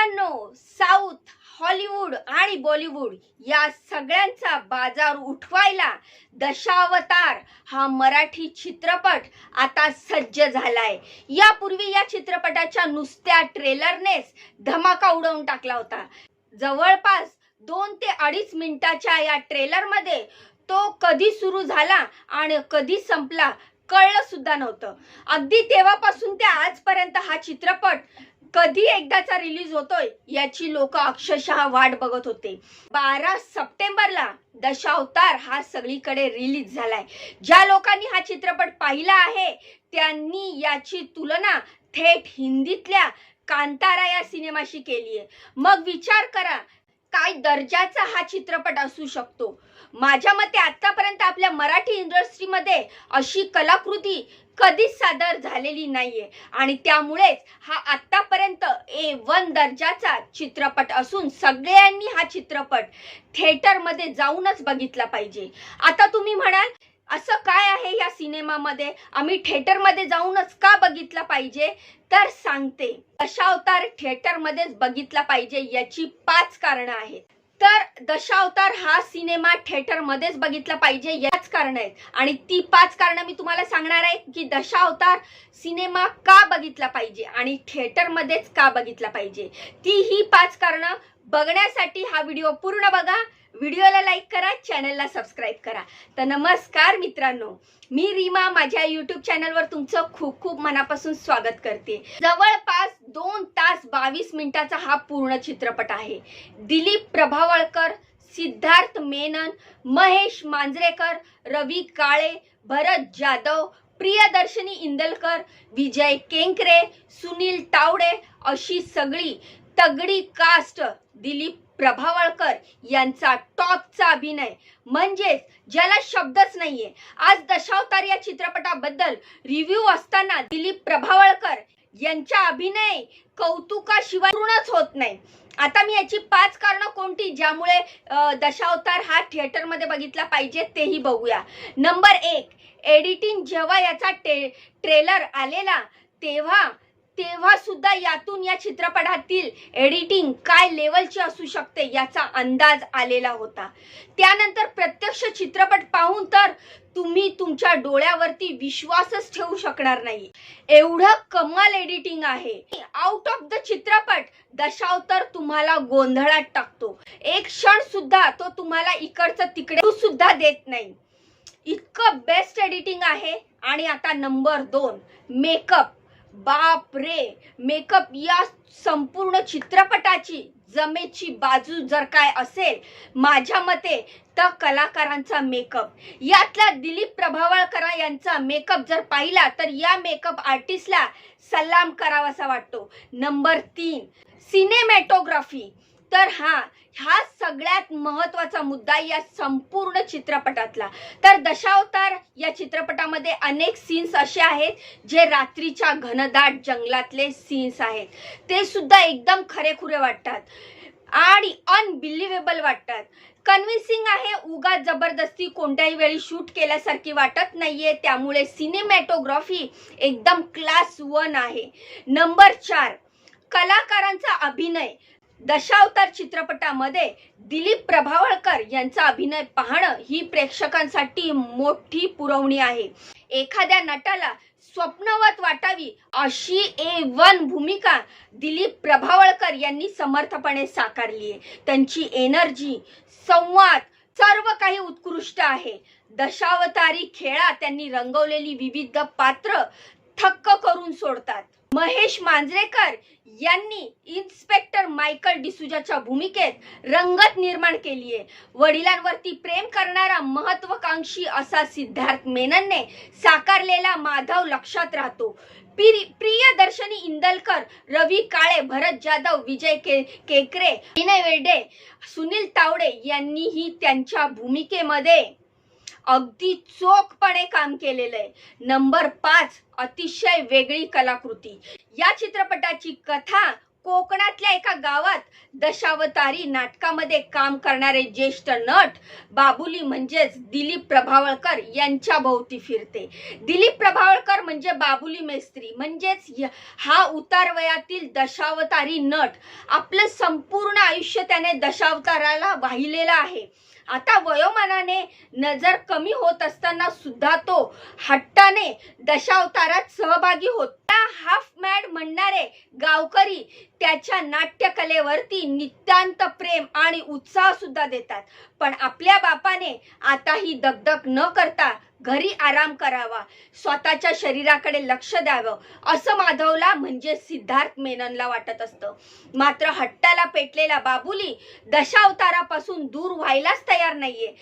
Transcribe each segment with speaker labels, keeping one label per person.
Speaker 1: मित्रांनो south Hollywood आणि बॉलिवूड या सगळ्यांचा बाजार उठवायला दशावतार हा मराठी चित्रपट आता सज्ज झालाय. यापूर्वी या चित्रपटाच्या नुसत्या ट्रेलरनेच धमाका उडवून टाकला होता. जवळपास दोन ते अडीच मिनिटाच्या या ट्रेलरमध्ये तो कधी सुरू झाला आणि कधी संपला कळलं सुद्धा नव्हतं. अगदी तेव्हापासून ते आजपर्यंत हा चित्रपट कधी एकदाचा रिलीज होतोय याची लोक अक्षरशः वाट बघत होते. बारा सप्टेंबरला दशावतार हा सगळीकडे रिलीज झालाय. ज्या लोकांनी हा चित्रपट पाहिला आहे त्यांनी याची तुलना थेट हिंदीतल्या कांतारा या सिनेमाशी केली आहे मग विचार करा काय दर्जाचा हा चित्रपट असू शकतो? माझ्या मते आतापर्यंत आपल्या मराठी इंडस्ट्रीमध्ये अशी कलाकृती कधीच सादर झालेली नाहीये. आणि त्यामुळेच हा आतापर्यंत ए वन दर्जाचा चित्रपट असून सगळ्यांनी हा चित्रपट थिएटरमध्ये जाऊनच बघितला पाहिजे. आता तुम्ही म्हणाल असं काय आहे या सिनेमामध्ये? आम्ही थिएटरमध्ये जाऊनच का बघितला पाहिजे? तर सांगते. अशा अवतार थिएटरमध्येच बघितला पाहिजे याची पाच कारणं आहेत. तर दशावतार हा सिनेमा थिएटरमध्येच बघितला पाहिजे याच कारण आहेत. आणि ती पाच कारणं मी तुम्हाला सांगणार आहे की दशावतार सिनेमा का बघितला पाहिजे आणि थिएटरमध्येच का बघितला पाहिजे. ती ही पाच कारणं बघण्यासाठी हा व्हिडिओ पूर्ण बघा. व्हिडिओला लाईक करा चॅनलला सबस्क्राईब करा. तर नमस्कार मित्रांनो मी रीमा. माझ्या यूट्यूब चॅनलवर तुमचं खूप खूप मनापासून स्वागत करते. जवळपास दोन तास बावीस मिनिटाचा हा पूर्ण चित्रपट आहे. दिलीप प्रभावळकर सिद्धार्थ मेनन महेश मांजरेकर रवी काळे भरत जाधव प्रियदर्शनी इंदलकर विजय केंकरे सुनील तावडे अशी सगळी तगडी कास्ट दिलीप प्रभावळकर यांचा टॉपचा अभिनय. म्हणजेच ज्याला शब्दच नाहीये. आज दशावतार या चित्रपटाबद्दल रिव्ह्यू असताना दिलीप प्रभावळकर यांच्या अभिनय कौतुकाशिवाय पूर्णच होत नाही. आता मी याची पाच कारणं कोणती ज्यामुळे दशावतार हा थिएटरमध्ये बघितला पाहिजे तेही बघूया. नंबर एक एडिटिंग जेव्हा याचा टे ट्रेलर आलेला तेव्हा तेव्हा सुद्धा यातून या चित्रपटातील एडिटिंग काय लेवलची असू शकते याचा अंदाज आलेला होता. त्यानंतर प्रत्यक्ष चित्रपट पाहून तर तुम्ही तुमच्या डोळ्यावरती विश्वासच ठेवू शकणार नाही. एवढं कमाल एडिटिंग आहे. आउट ऑफ द चित्रपट दशावतार तुम्हाला गोंधळात टाकतो. एक क्षण सुद्धा तो तुम्हाला इकडचं तिकडे सुद्धा देत नाही. इतकं बेस्ट एडिटिंग आहे. आणि आता नंबर दोन मेकअप बाप रे मेकअप या संपूर्ण चित्रपटाची जमेची बाजू जर काय असेल माझ्या मते तर कलाकारांचा मेकअप यातला दिलीप प्रभावळकर यांचा मेकअप जर पाहिला तर या मेकअप आर्टिस्टला सलाम करावासा वाटतो. नंबर तीन सिनेमॅटोग्राफी तर हा हा सगळ्यात महत्त्वाचा मुद्दा या संपूर्ण चित्रपटातला. तर दशावतार या चित्रपटामध्ये अनेक सीन्स असे आहेत जे रात्रीच्या घनदाट जंगलातले सीन्स आहेत. ते सुद्धा एकदम खरेखुरे वाटतात आणि अनबिलिव्हेबल वाटतात. कन्व्हिन्सिंग आहे उगा जबरदस्ती कोणत्याही वेळी शूट केल्यासारखी वाटत नाहीये. त्यामुळे सिनेमॅटोग्राफी एकदम क्लास वन आहे. नंबर चार कलाकारांचा अभिनय. दशावतार चित्रपटामध्ये दिलीप प्रभावळकर यांचा अभिनय पाहणं ही प्रेक्षकांसाठी मोठी पुरवणी आहे. एखाद्या नटाला स्वप्नवत वाटावी अशी ए वन भूमिका दिलीप प्रभावळकर यांनी समर्थपणे साकारली आहे. त्यांची एनर्जी संवाद सर्व काही उत्कृष्ट आहे. दशावतारी खेळात त्यांनी रंगवलेली विविध पात्र थक्क करून सोडतात. महेश मांजरेकर यांनी इन्स्पेक्टर मायकल डिसुजाच्या भूमिकेत रंगत निर्माण केली आहे. वडिलांवरती प्रेम करणारा महत्वाकांक्षी असा सिद्धार्थ मेननने साकारलेला माधव लक्षात राहतो. प्रि- प्रियदर्शनी इंदलकर रवी काळे भरत जाधव विजय के केकरे विनय वेडे सुनील तावडे यांनीही त्यांच्या भूमिकेमध्ये अगदी चोखपणे काम केलेलं आहे. नंबर पाच अतिशय वेगळी कलाकृती. या चित्रपटाची कथा कोकणातल्या एका गावात दशावतारी नाटकामध्ये काम करणारे ज्येष्ठ नट बाबुली म्हणजेच दिलीप प्रभावळकर यांच्या भोवती फिरते. दिलीप प्रभावळकर म्हणजे बाबुली मेस्त्री. म्हणजेच हा उतार वयातील दशावतारी नट. आपलं संपूर्ण आयुष्य त्याने दशावताराला वाहिलेलं आहे. आता वयोमानाने नजर कमी होत असताना सुद्धा तो हट्टाने दशावतारात सहभागी होता. हाफ मॅड म्हणणारे गावकरी त्याच्या नाट्यकलेवरती नितांत प्रेम आणि उत्साह सुद्धा देतात. पण आपल्या बापाने आता ही दगदग न करता घरी आराम करावा स्वतःच्या शरीराकडे लक्ष द्यावं असं माधवला म्हणजे सिद्धार्थ मेननला वाटत असतं. मात्र हट्टाला पेटलेला बाबुली दशावतारापासून दूर व्हायलाच तयार नाहीये.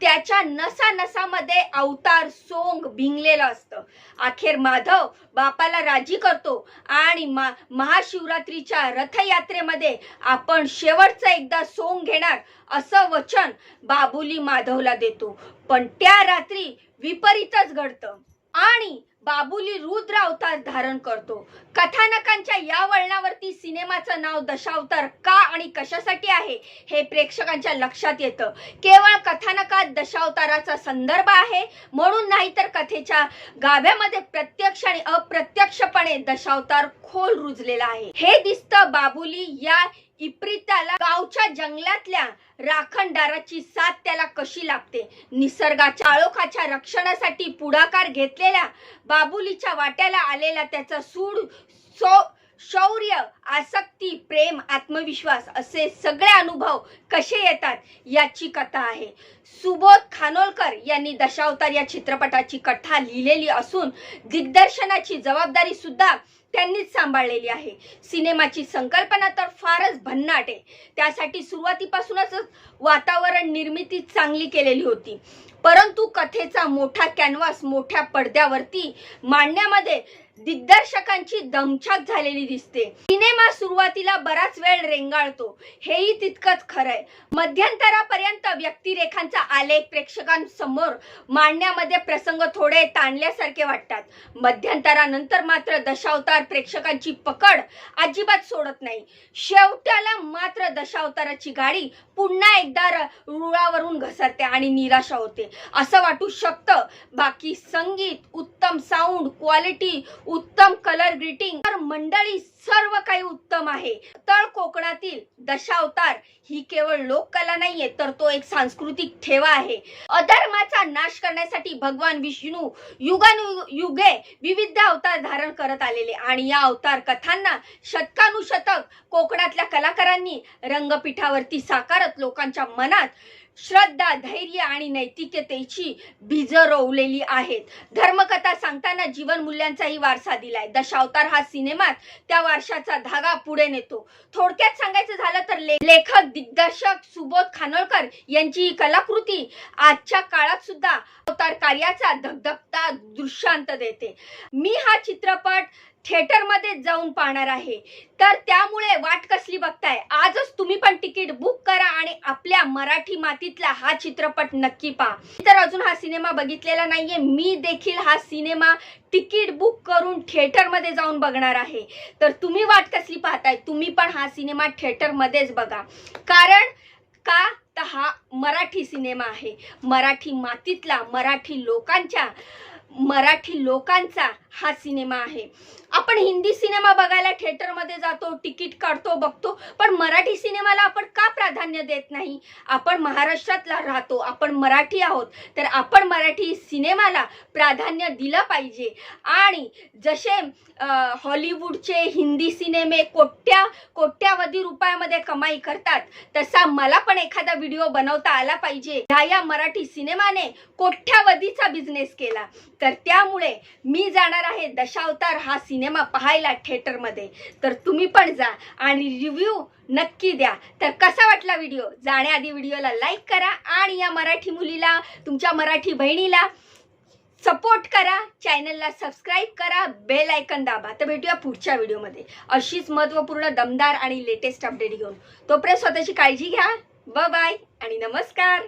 Speaker 1: त्याच्या नसा नसामध्ये अवतार सोंग भिंगलेलं असतं. अखेर माधव बापाला राजी करतो आणि मा महाशिवरात्रीच्या रथयात्रेमध्ये आपण शेवटचं एकदा सोंग घेणार असं वचन बाबुली माधवला देतो. पण त्या रात्री विपरीतच घडतं. आणि बाबुली रुद्र अवतार धारण करतो. कथानकांच्या या वळणावरती सिनेमाचं नाव दशावतार का आणि कशासाठी आहे हे प्रेक्षकांच्या लक्षात येतं. केवळ कथानकात दशावताराचा संदर्भ आहे म्हणून नाही तर कथेच्या गाभ्यामध्ये प्रत्यक्ष आणि अप्रत्यक्षपणे दशावतार खोल रुजलेला आहे. हे दिसतं बाबुली या इप्रिताला गावच्या जंगलातल्या राखणदाराची साथ त्याला कशी लागते? निसर्गाच्या आळोखाच्या रक्षणासाठी पुढाकार घेतलेल्या बाबुलीच्या वाट्याला आलेला त्याचा सूड सो शौर्य आसक्ती प्रेम आत्मविश्वास असे सगळे अनुभव कसे येतात याची कथा आहे. सुबोध खानोलकर यांनी दशावतार या चित्रपटाची कथा लिहिलेली असून दिग्दर्शनाची जबाबदारी सुद्धा त्यांनीच सांभाळलेली आहे. सिनेमाची संकल्पना तर फारच भन्नाट आहे. त्यासाठी सुरुवातीपासूनच वातावरण निर्मिती चांगली केलेली होती. परंतु कथेचा मोठा कॅनव्हास मोठ्या पडद्यावरती मांडण्यामध्ये दिग्दर्शकांची दमछाक झालेली दिसते. सिनेमा सुरुवातीला बराच वेळ रेंगाळतो. हेही तितकंच खरंय. मध्यंतरापर्यंत व्यक्तिरेखांचा आलेख प्रेक्षकांसमोर मांडण्यामध्ये प्रसंग थोडे ताणल्यासारखे वाटतात. मध्यंतरानंतर मात्र दशावतार प्रेक्षकांची पकड अजिबात सोडत नाही. शेवट्याला मात्र दशावताराची गाडी पुन्हा एकदा रुळावरून घसरते आणि निराशा होते. असं वाटू शकतं बाकी संगीत उत्तम साऊंड क्वालिटी उत्तम कलर ग्रीटिंग तर मंडळी सर्व काही उत्तम आहे. तळ कोकणातील दशावतार ही केवळ लोककला नाहीये तर तो एक सांस्कृतिक ठेवा आहे. अधर्माचा नाश करण्यासाठी भगवान विष्णू युगानुयुगे विविध अवतार धारण करत आलेले आणि या अवतार कथांना शतकानुशतक कोकणातल्या कलाकारांनी रंगपीठावरती साकारत लोकांच्या मनात श्रद्धा धैर्य आणि नैतिकतेची बीज रोवलेली आहेत. धर्मकथा सांगताना जीवन मूल्यांचाही वारसा दिलाय. दशावतार हा सिनेमात त्या वारशाचा धागा पुढे नेतो. थोडक्यात सांगायचं झालं तर ले- लेखक दिग्दर्शक सुबोध खानोळकर यांची ही कलाकृती आजच्या काळात सुद्धा अवतार कार्याचा धगधगता दृश्यांत देते. मी हा चित्रपट थिएटरमध्ये जाऊन पाहणार आहे. तर त्यामुळे वाट कसली बघताय? आजच तुम्ही पण तिकीट बुक करा आणि आपल्या मराठी मातीतला हा चित्रपट नक्की पहा. तर अजून हा सिनेमा बघितलेला नाहीये. मी देखील हा सिनेमा तिकीट बुक करून थिएटरमध्ये जाऊन बघणार आहे. तर तुम्ही वाट कसली पाहताय? तुम्ही पण हा सिनेमा थिएटरमध्येच बघा. कारण का तर हा मराठी सिनेमा आहे. मराठी मातीतला मराठी लोकांच्या मराठी लोकांचा हा सिनेमा आहे. आपण हिंदी सिनेमा बघायला थिएटरमध्ये जातो तिकीट काढतो बघतो पण मराठी सिनेमाला आपण का प्राधान्य देत नाही? आपण महाराष्ट्रातला राहतो आपण मराठी आहोत तर आपण मराठी सिनेमाला प्राधान्य दिलं पाहिजे. आणि जसे हॉलिवूडचे हिंदी सिनेमे कोट्या कोट्यावधी रुपयामध्ये कमाई करतात तसा मला पण एखादा व्हिडिओ बनवता आला पाहिजे. ह्या या मराठी सिनेमाने कोट्यावधीचा बिझनेस केला. तर त्यामुळे मी जाणार आहे दशावतार हा सिनेमा पाहायला थिएटरमध्ये. तर तुम्ही पण जा आणि रिव्ह्यू नक्की द्या. तर कसा वाटला व्हिडिओ जाण्याआधी व्हिडिओला लाईक करा आणि या मराठी मुलीला तुमच्या मराठी बहिणीला सपोर्ट करा. चॅनलला सबस्क्राईब करा. बेल आयकन दाबा. तर भेटूया पुढच्या व्हिडिओमध्ये अशीच महत्त्वपूर्ण दमदार आणि लेटेस्ट अपडेट घेऊन. तोपर्यंत स्वतःची काळजी घ्या. ब बाय आणि नमस्कार.